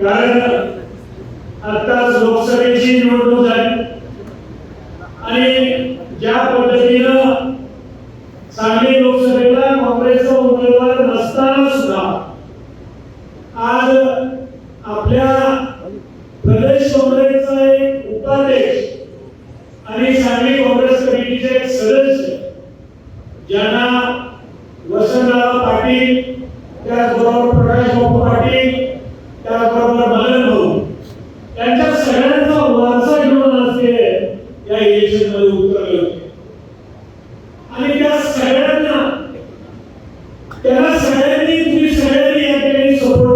कारण आताच लोकसभेची निवडणूक झाली. आणि ज्या पद्धतीनं सांगली लोकसभेला काँग्रेसचा उमेदवार नसताना सुद्धा आज आपल्या प्रदेश काँग्रेसचा एक उपाध्यक्ष आणि सांगली काँग्रेस कमिटीचे एक सदस्य ज्यांना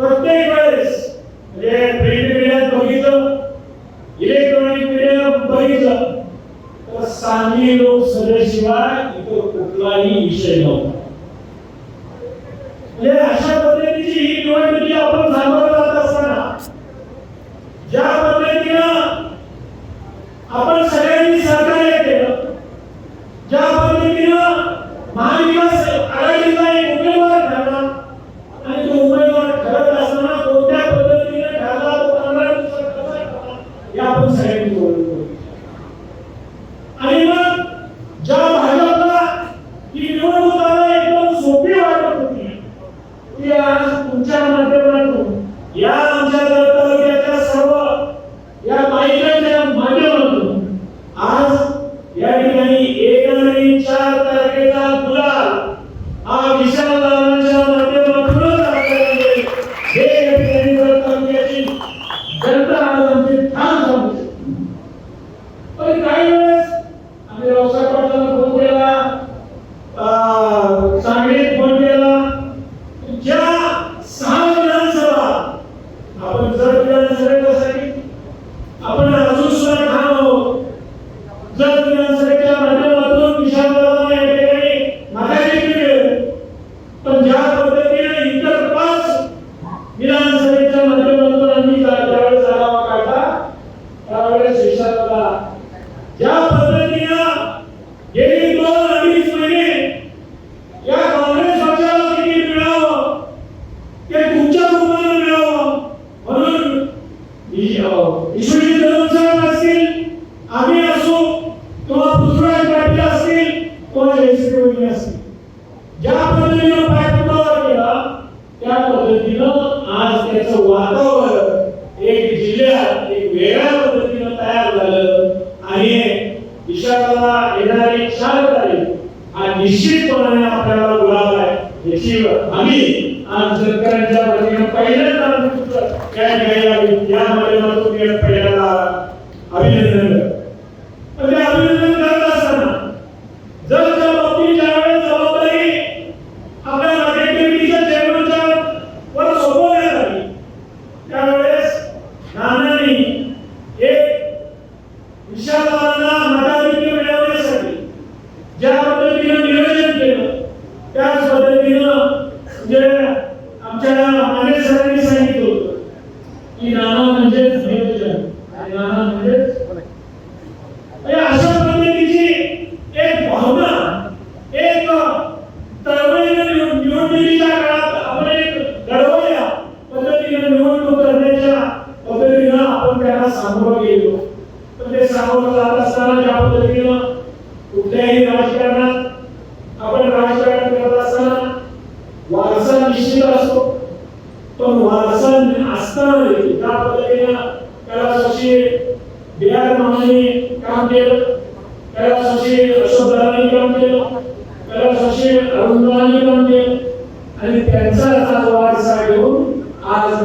प्रत्येक वेळेस म्हणजे प्रिंट मीडियात बघितलं इलेक्ट्रॉनिक मीडिया बघितलं तर सांगली लोकसभेशिवाय इतर कुठलाही विषय नव्हता. म्हणजे अशा पद्धतीची ही निवडणुकी आपण सामोरं जात असताना Jerusalém. ज्या पद्धतीनं गेली दोन अडीच महिने ते तुमच्या कुटुंबाला मिळावं म्हणून ईश्वरी धर्मसाहेब असतील आम्ही असो किंवा पृथ्वीराज पाटील असतील ज्या पद्धतीनं पाठपुरावा केला त्या पद्धतीनं आज त्याचं वातावरण एक जिल्ह्यात एक वेगळ्या परीक्षकाला येणारी चार तारीख आणि निश्चितपणे आपल्याला बोलावा आहे. याची आम्ही आज शेतकऱ्यांच्या वतीनं पहिल्यांदा या ठिकाणी या माध्यमातून पहिल्यांदा अभिनंदन शिक्षिका असतो. पण असताना देखील त्या पद्धतीने त्याला बिहार काम केलं त्याला वर्षी काम केलं त्याला वर्षी काम केलं आणि त्यांचा वारसा घेऊन आज